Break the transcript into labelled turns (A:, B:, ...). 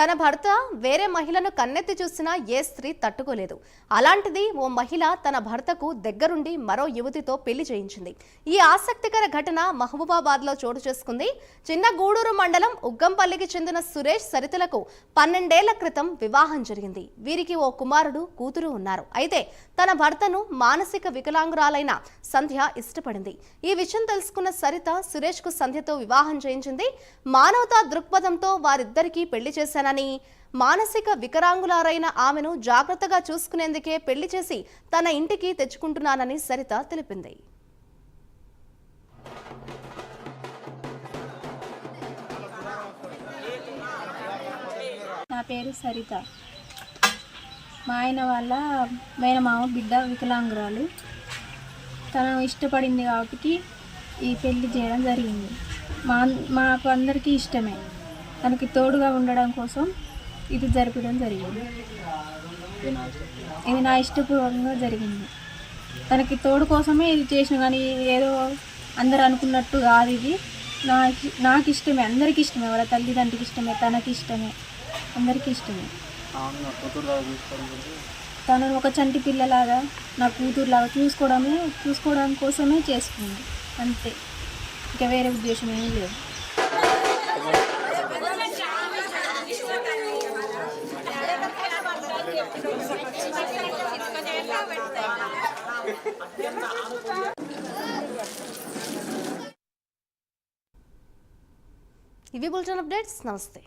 A: తన భర్త వేరే మహిళను కన్నెత్తి చూసినా ఏ స్త్రీ తట్టుకోలేదు. అలాంటిది ఓ మహిళ తన భర్తకు దగ్గరుండి మరో యువతితో పెళ్ళి చేయించింది. ఈ ఆసక్తికర ఘటన మహబూబాబాద్లో చోటు చేసుకుంది. చిన్న గూడూరు మండలం ఉగ్గంపల్లికి చెందిన సురేష్ సరితలకు పన్నెండేళ్ళ క్రితం వివాహం జరిగింది. వీరికి ఓ కుమారుడు కూతురు ఉన్నారు. అయితే తన భర్తను మానసిక వికలాంగురాలైన సంధ్య ఇష్టపడింది. ఈ విషయం తెలుసుకున్న సరిత సురేష్కు సంధ్యతో వివాహం చేయించింది. మానవతా దృక్పథంతో వారిద్దరికీ పెళ్ళి చేశానని మానసిక వికలాంగులారైన ఆమెను జాగ్రత్తగా చూసుకునేందుకే పెళ్ళి చేసి తన ఇంటికి తెచ్చుకుంటున్నానని సరిత తెలిపింది.
B: నా పేరు సరిత. మా ఆయన వాళ్ళ మేనమామ బిడ్డ వికలాంగురాలు. తను ఇష్టపడింది కాబట్టి ఈ పెళ్ళి చేయడం జరిగింది. మా మాకు అందరికీ ఇష్టమే. తనకి తోడుగా ఉండడం కోసం ఇది జరపడం జరిగింది. ఇది నా ఇష్టపూర్వకంగా జరిగింది. తనకి తోడు కోసమే ఇది చేసిన కానీ ఏదో అందరు అనుకున్నట్టు కాదు ఇది. నాకు నాకు ఇష్టమే అందరికీ ఇష్టమే వాళ్ళ తల్లిదండ్రికి ఇష్టమే తనకి ఇష్టమే అందరికీ ఇష్టమే. తనను ఒక చంటి పిల్లలాగా నా కూతురులాగా చూసుకోవడమే చూసుకోవడం కోసమే చేసుకుంది అంతే. ఇంకా వేరే ఉద్దేశం ఏమీ లేదు.
A: ఇవి బులెటిన్ అప్డేట్స్. నమస్తే.